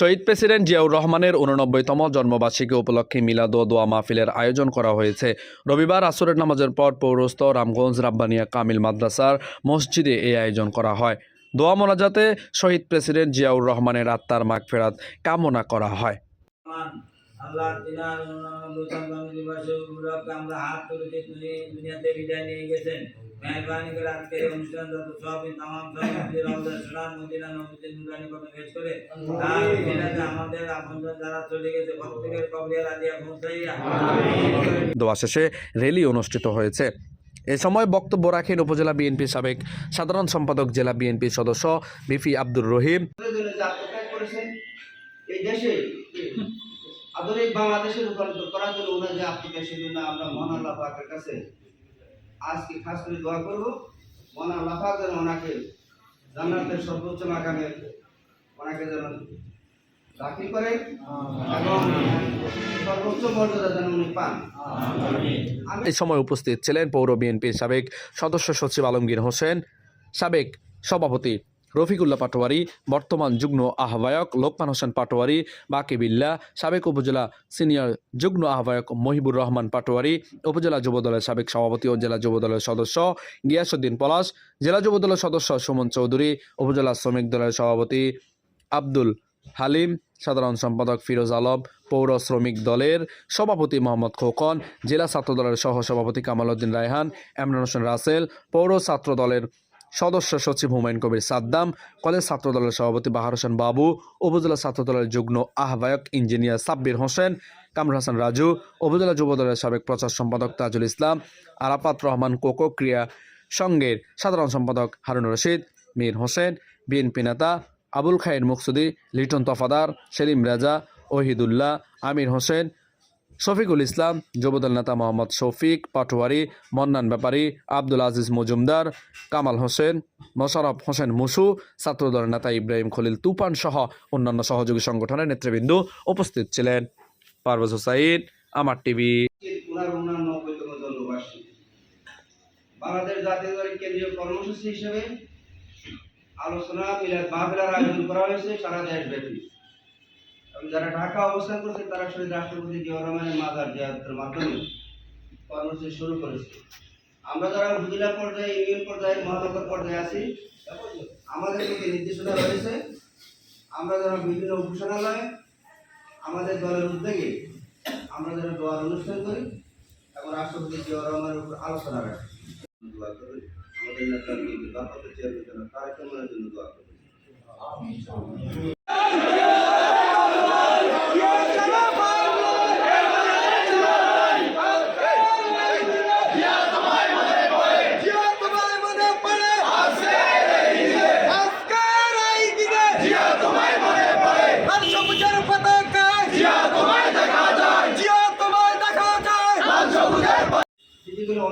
শহীদ president Ziaur রহমানের উননব্বইতম জন্মবার্ষিকী উপলক্ষে মিলাদ ও দোয়া মাহফিলের আয়োজন করা হয়েছে। রবিবার আসরের নামাজের পর পৌরস্থ রামগঞ্জ রাব্বানিয়া কামিল মাদ্রাসার মসজিদে এই আয়োজন করা হয়। দোয়া মোনাজাতে শহীদ প্রেসিডেন্ট জিয়াউর রহমানের আত্মার মাগফেরাত কামনা করা হয়। আল্লাহ তিনার নূতন দিবসে উপলক্ষে আমরা হাত তুলেছি তিনি দুনিয়াতে বিদায় নিয়ে গেছেন মেহরবানি করে আজকে অনুষ্ঠান যত সব তামাম সব রওজা সুলাম মদিনা নবীতে নুরানি কথা পেশ করে তার আমাদের আপনজন যারা চলে গেছে প্রত্যেকের কবরিয়া রাজিয়া পৌঁছাইয়া দোয়া শেষে র্যালি অনুষ্ঠিত হয়েছে। এ সময় বক্তব্য রাখেন উপজেলা বিএনপি সাবেক সাধারণ সম্পাদক জেলা বিএনপি সদস্য বিপি আব্দুর রহিম। এই দেশে আধুনিক বাংলাদেশে রূপান্তর করার জন্য ওনার যে আত্মত্যাগ সেজন্য আমরা মহান আল্লাহ পাকের কাছে আজকে খাস করে দোয়া করব। মহান আল্লাহ পাক যেন ওনাকে জান্নাতের সর্বোচ্চ মাকামে ওনাকে যেন দাখিল করেন এবং সর্বোচ্চ মর্যাদা যেন উনি পান। এই সময় উপস্থিত ছিলেন পৌর বিএনপির সাবেক সদস্য সচিব আলমগীর হোসেন, সাবেক সভাপতি রফিকুল্লাহ পাটোয়ারি, বর্তমান যুগ্ম আহ্বায়ক লোকমান হোসেন পাটোয়ারি বাকিবিল্লা সাবেক উপজেলা সিনিয়র যুগ্ম আহ্বায়ক মহিবুর রহমান পাটোয়ারি, উপজেলা যুবদলের সাবেক সভাপতি ও জেলা যুবদলের সদস্য গিয়াসুদ্দিন পলাশ, জেলা যুবদলের সদস্য সুমন চৌধুরী, উপজেলা শ্রমিক দলের সভাপতি আব্দুল হালিম, সাধারণ সম্পাদক ফিরোজ আলম, পৌর শ্রমিক দলের সভাপতি মোহাম্মদ খোকন, জেলা ছাত্র দলের সহ সভাপতি কামাল উদ্দিন রায়হান, এমরান হোসেন রাসেল, পৌর ছাত্র দলের সদস্য সচিব হুমায়ুন কবির সাদ্দাম, কলেজ ছাত্র দলের সভাপতি বাহার হোসেন বাবু, উপজেলা ছাত্র দলের যুগ্ম আহ্বায়ক ইঞ্জিনিয়ার সাব্বির হোসেন কামর হাসান রাজু, উপজেলা যুব দলের সাবেক প্রচার সম্পাদক তাজুল ইসলাম, আরাফাত রহমান কোকো ক্রিয়া সংঘের সাধারণ সম্পাদক হারুন রশিদ, মীর হোসেন, বিএনপি নেতা আবুল খায়ের মুকসুদি, লিটন তফাদার, সেলিম রাজা, ওহিদুল্লাহ, আমির হোসেন শফিকুল ইসলাম, যুবদল নেতা মোহাম্মদ শফিক, পাটোয়ারি, মন্নান ব্যাপারী, আব্দুল আজিজ মজুমদার, কামাল হোসেন, মোশারফ হোসেন মুসু ছাত্রদল নেতা ইব্রাহিম খলিল তুফান সহ অন্যান্য সহযোগী সংগঠনের নেতৃবৃন্দ উপস্থিত ছিলেন। পারভেজ হুসাইন, আমার টিভি। আলোচনা, মিলাদ আয়োজন করা হয়েছে সারা দেশব্যাপী। যারা ঢাকা অবস্থান করছে, তারা শহীদ রাষ্ট্রপতি জিয়াউর রহমানের মাজার জিয়ারতের মাধ্যমে কর্মসূচি শুরু করেছে। আমরা যারা উপজেলা পর্যায়ে, ইউনিয়ন পর্যায়ে, মহানগর পর্যায়ে আছি, আমাদের প্রতি নির্দেশনা রয়েছে, আমরা যারা বিভিন্ন উপাসনালয়ে, আমাদের দলের উদ্যোগে আমরা যারা দোয়ার অনুষ্ঠান করি, এবং রাষ্ট্রপতি জিয়া রহমানের উপর আলোচনা রাখি। আমাদের নেতা ভারপ্রাপ্ত চেয়ারম্যান জন্য দোয়া করি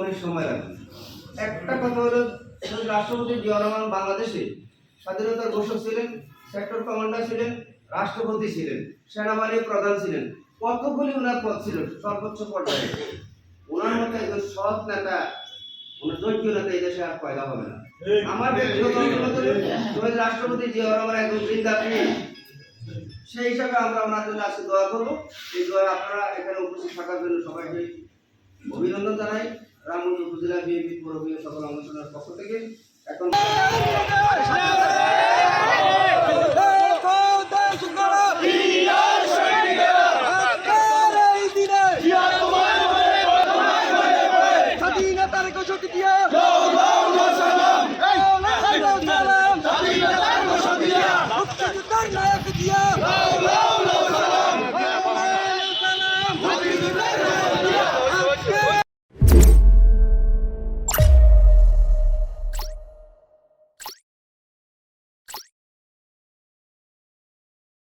অনেক সময় লাগে একটা কথা হলো রাষ্ট্রপতি জিয়া রহমান বাংলাদেশে স্বাধীনতার ঘোষক ছিলেন সেক্টর কমান্ডার ছিলেন, রাষ্ট্রপতি ছিলেন, সেনাবাহিনীর প্রধান ছিলেন। কতগুলি ওনার পদ ছিল? সর্বোচ্চ পর্যায়ে। ওনার মতো একজন সৎ নেতা ওনার যোগ্য নেতা এই দেশে আর পয়দা হবে না। আমার ব্যক্তিগত রাষ্ট্রপতি জিয়া রহমান একজন বৃন্দা পীর। সেই হিসাবে আমরা ওনার জন্য আজকে দোয়া করব। এই দোয়া আপনারা এখানে উপস্থিত থাকার জন্য সবাইকে অভিনন্দন জানাই। রামগঞ্জ উপজেলা বিএনপি পৌরবীয় সকল আলোচনার পক্ষ থেকে এখন Bye.